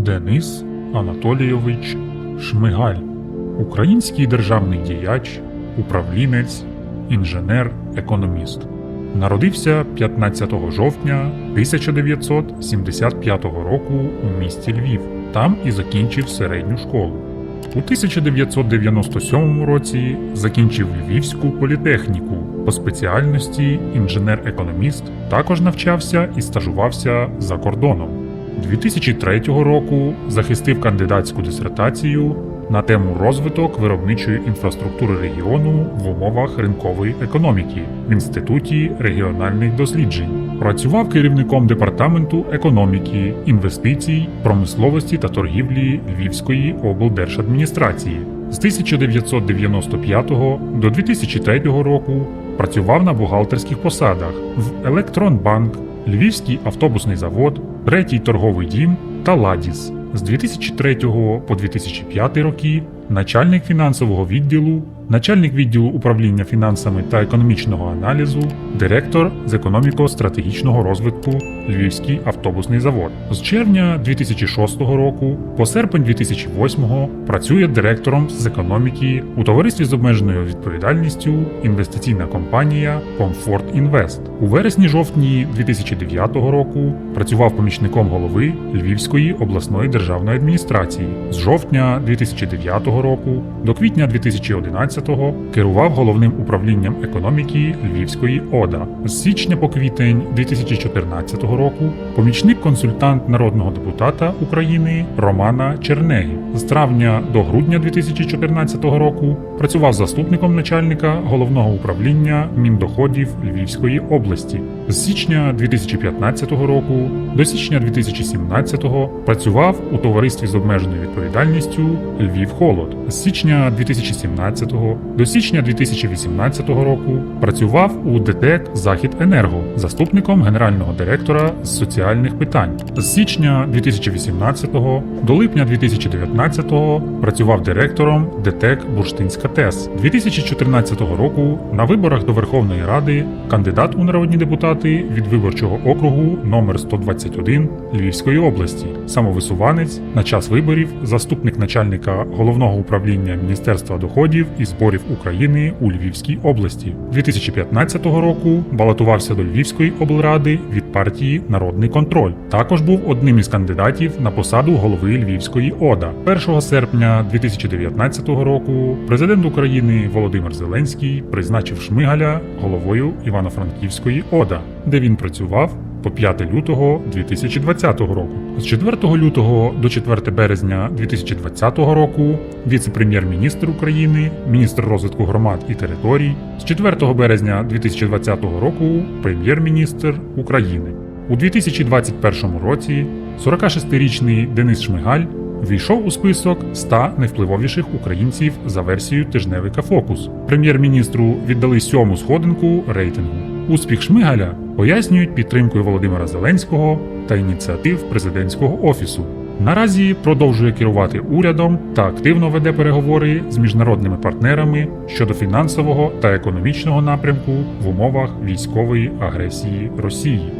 Денис Анатолійович Шмигаль, український державний діяч, управлінець, інженер, економіст. Народився 15 жовтня 1975 року у місті Львів. Там і закінчив середню школу. У 1997 році закінчив Львівську політехніку по спеціальності інженер-економіст. Також навчався і стажувався за кордоном. 2003 року захистив кандидатську дисертацію на тему розвиток виробничої інфраструктури регіону в умовах ринкової економіки в Інституті регіональних досліджень. Працював керівником департаменту економіки, інвестицій, промисловості та торгівлі Львівської облдержадміністрації. З 1995 до 2003 року працював на бухгалтерських посадах в Електронбанк, Львівський автобусний завод, Третій торговий дім та Ладіс. З 2003 по 2005 роки начальник фінансового відділу, начальник відділу управління фінансами та економічного аналізу, директор з економіко-стратегічного розвитку Львівський автобусний завод. З червня 2006 року по серпень 2008 працює директором з економіки у товаристві з обмеженою відповідальністю інвестиційна компанія Comfort Invest. У вересні-жовтні 2009 року працював помічником голови Львівської обласної державної адміністрації. З жовтня 2009 року до квітня 2011 керував головним управлінням економіки Львівської ОДА. З січня по квітень 2014 року помічник-консультант народного депутата України Романа Черней З травня до грудня 2014 року працював заступником начальника головного управління Міндоходів Львівської області. З січня 2015 року до січня 2017 працював у товаристві з обмеженою відповідальністю Львів Холод. З січня 2017 до січня 2018 року працював у ДТЕК Захід Енерго заступником генерального директора з соціальних питань. З січня 2018 до липня 2019 працював директором ДТЕК Бурштинська ТЕС. 2014 року на виборах до Верховної Ради кандидат у народні депутати від виборчого округу номер 121 Львівської області, самовисуванець на час виборів, заступник начальника головного управління Міністерства доходів і зборів України у Львівській області. 2015 року балотувався до Львівської облради від партії Народний контроль. Також був одним із кандидатів на посаду голови Львівської ОДА. 1 серпня 2019 року президент України Володимир Зеленський призначив Шмигаля головою Івано-Франківської ОДА, де він працював по 5 лютого 2020 року. З 4 лютого до 4 березня 2020 року віце-прем'єр-міністр України, міністр розвитку громад і територій. З 4 березня 2020 року прем'єр-міністр України. У 2021 році 46-річний Денис Шмигаль війшов у список 100 найвпливовіших українців за версією тижневика Фокус. Прем'єр-міністру віддали сьому сходинку рейтингу. Успіх Шмигаля пояснюють підтримкою Володимира Зеленського та ініціатив президентського офісу. Наразі продовжує керувати урядом та активно веде переговори з міжнародними партнерами щодо фінансового та економічного напрямку в умовах військової агресії Росії.